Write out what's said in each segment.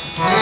Thank.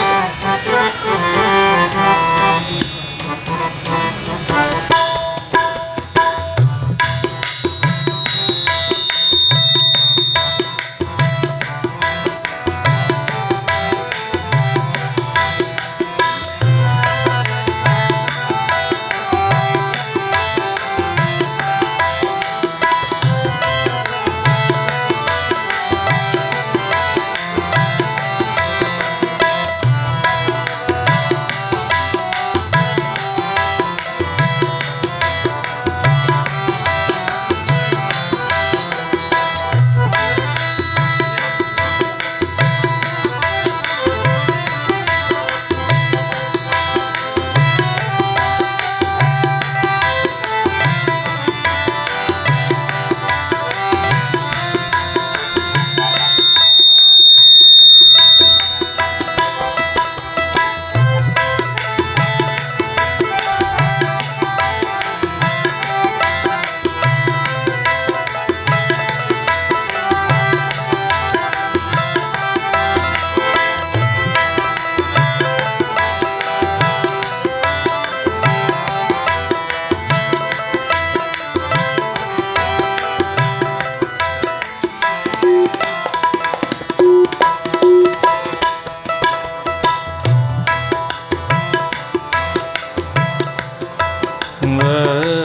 love.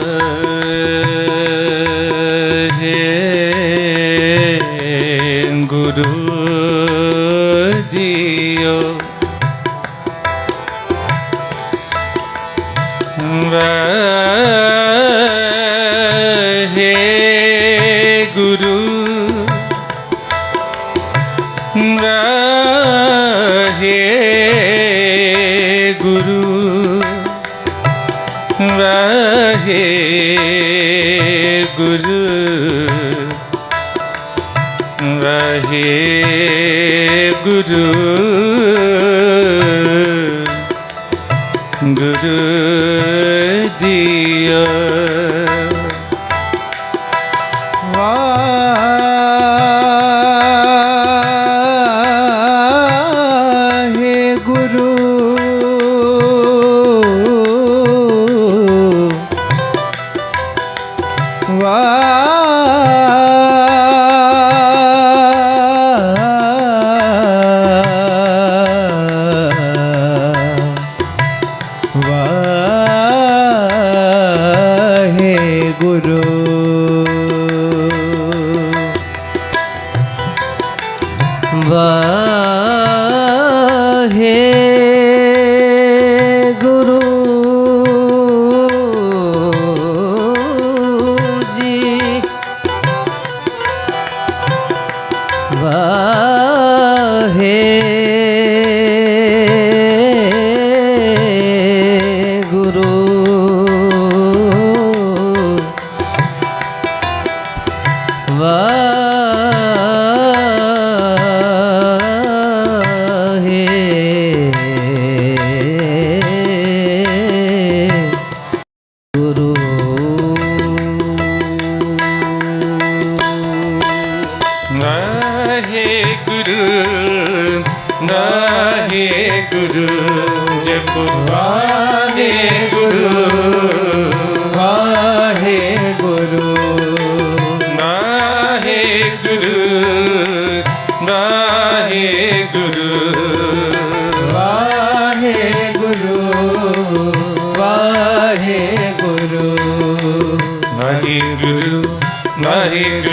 ਰਹੇ ਗੁਰੂ ਰਹੇ ਗੁਰੂ ਗੁਰੂ ਜੀਆ ಕಾ निवाहे ਨਹੀ ਗੁਰੂ ਨਹੀ ਗੁਰੂ, ਜਪ ਵਾਹੇ ਗੁਰੂ ਵਾਹੇ ਗੁਰੂ। ਨਹੀ ਗੁਰੂ ਨਹੀ ਗੁਰੂ ਵਾਹਿਗੁਰੂ ਵਾਹਿਗੁਰੂ ਵਾਹਿਗੁਰੂ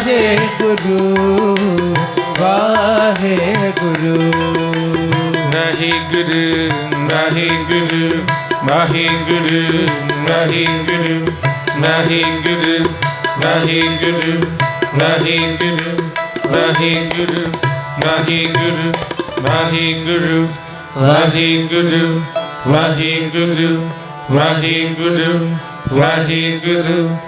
ਵਾਹਿਗੁਰੂ ਵਾਹਿਗੁਰੂ ਵਾਹਿਗੁਰੂ ਵਾਹਿਗੁਰੂ ਵਾਹਿਗੁਰੂ ਵਾਹਿਗੁਰੂ ਵਾਹਿਗੁਰੂ ਵਾਹਿਗੁਰੂ ਵਾਹਿਗੁਰੂ ਵਾਹਿਗੁਰੂ ਵਾਹਿਗੁਰੂ ਵਾਹਿਗੁਰੂ ਵਾਹਿਗੁਰੂ ਵਾਹਿਗੁਰੂ ਵਾਹਿਗੁਰੂ ਵਾਹਿਗੁਰੂ ਵਾਹਿਗੁਰੂ